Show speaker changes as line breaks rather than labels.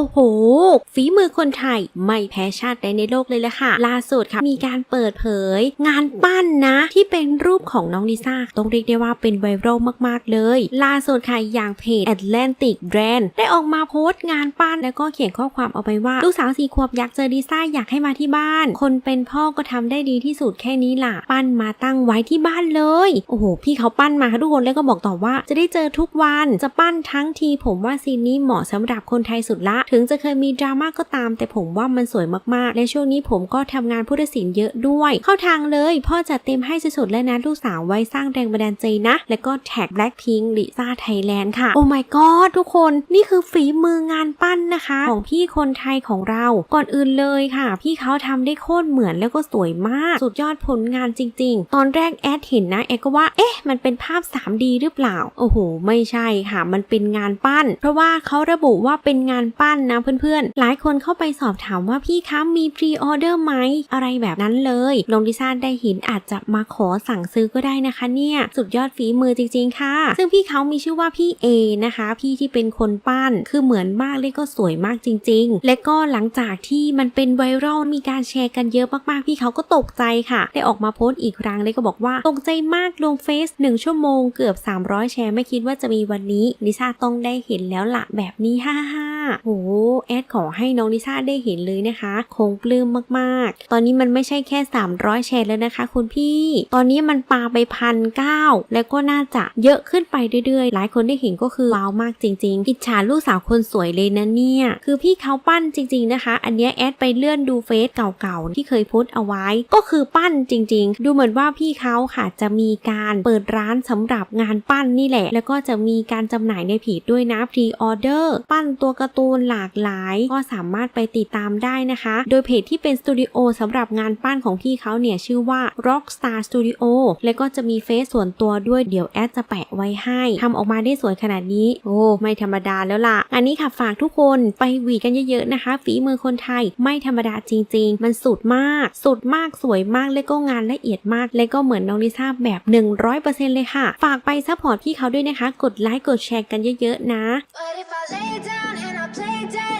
โอ้โห ฝีมือคนไทยไม่แพ้ชาติใดในโลกเลยละค่ะ ล่าสุดค่ะมีการเปิดเผย งานปั้นนะที่เป็นรูปของน้องลิซ่าต้องเรียกได้ว่าเป็นไวรัลมากๆเลย ล่าสุดค่ะอย่างเพจ Atlantic Brand ได้ออกมาโพสต์งานปั้นแล้วก็เขียนข้อความเอาไปว่า ลูกสาวสี่ขวบอยากเจอลิซ่าอยากให้มาที่บ้าน คนเป็นพ่อก็ทำได้ดีที่สุดแค่นี้ล่ะ ปั้นมาตั้งไว้ที่บ้านเลย โอ้โห พี่เขาปั้นมาค่ะทุกคนแล้วก็บอกต่อว่า จะได้เจอทุกวันจะปั้นทั้งทีผมว่าซีนนี้เหมาะสำหรับคนไทยสุดละถึงจะเคยมีดราม่าก็ตาม แต่ผมว่ามันสวยมากๆ และช่วงนี้ผมก็ทำงานพุทธศิลป์เยอะด้วย เข้าทางเลย พ่อจัดเต็มให้สุดๆแล้วนะลูกสาวไว้สร้างแรงบันดาลใจนะ แล้วก็แท็ก Blackpink ลิซ่าไทยแลนด์ค่ะ โอ้ my god ทุกคนนี่คือฝีมืองานปั้นนะคะ ของพี่คนไทยของเรา ก่อนอื่นเลยค่ะ พี่เขาทำได้โคตรเหมือนแล้วก็สวยมาก สุดยอดผลงานจริง ๆ ตอนแรกแอดเห็นนะแอดก็ว่า เอ๊ะ มันเป็นภาพ 3D หรือเปล่า โอ้โห ไม่ใช่ค่ะ มันเป็นงานปั้น เพราะว่าเขาระบุว่าเป็นงานปั้นนะเพื่อนๆ หลายคนเข้าไปสอบถามว่าพี่คะมีพรีออเดอร์ไหมอะไรแบบนั้นเลยลงดิซ่าได้เห็นอาจจะมาขอสั่งซื้อก็ได้นะคะเนี่ย สุดยอดฝีมือจริงๆค่ะ ซึ่งพี่เขามีชื่อว่าพี่เอนะคะ พี่ที่เป็นคนปั้นคือเหมือนมากเลยก็สวยมากจริง ๆ และก็หลังจากที่มันเป็นไวรัลมีการแชร์กันเยอะมากๆ พี่เขาก็ตกใจค่ะ ได้ออกมาโพสต์อีกครั้งเลยก็บอกว่าตกใจมากลงเฟซ1ชั่วโมงเกือบ 300 แชร์ไม่คิดว่าจะมีวันนี้ลิซ่าต้องได้เห็นแล้วละแบบนี้ฮ่าฮ่าโห แอดขอให้น้องลิซ่าได้เห็นเลยนะคะคงปลื้มมากๆ ตอนนี้มันไม่ใช่แค่ 300 แชร์แล้วนะคะ คุณพี่ ตอนนี้มันปาไปพันเก้าแล้วก็น่าจะเยอะขึ้นไปเรื่อยๆ หลายคนได้เห็นก็คือว้าวมากจริงๆอิจฉาลูกสาวคนสวยเลยนะเนี่ย คือพี่เขาปั้นจริง ๆนะคะ อันนี้แอดไปเลื่อนดูเฟซเก่าๆ ที่เคยโพสเอาไว้ ก็คือปั้นจริง ๆ ดูเหมือนว่าพี่เขาค่ะจะมีการเปิดร้านสำหรับงานปั้นนี่แหละ แล้วก็จะมีการจำหน่ายในเพจด้วยนะพรีออเดอร์ปั้นตัวการ์ตูนหลากหลายก็สามารถไปติดตามได้นะคะ โดยเพจที่เป็นสตูดิโอสำหรับงานปั้นของพี่เขาเนี่ยชื่อว่า Rockstar Studio แล้วก็จะมีเฟซส่วนตัวด้วยเดี๋ยวแอดจะแปะไว้ให้ทำออกมาได้สวยขนาดนี้ โอ้ไม่ธรรมดาแล้วล่ะ อันนี้ค่ะฝากทุกคนไปหวีกันเยอะๆนะคะ ฝีมือคนไทยไม่ธรรมดาจริง ๆ มันสุดมาก สุดมากสวยมากและก็งานละเอียดมาก และก็เหมือนน้องลิซ่าแบบ 100%เลยค่ะ ฝากไปซัพพอร์ตพี่เขาด้วยนะคะ กดไลค์กดแชร์กันเยอะๆนะ
But if I lay down and I play dead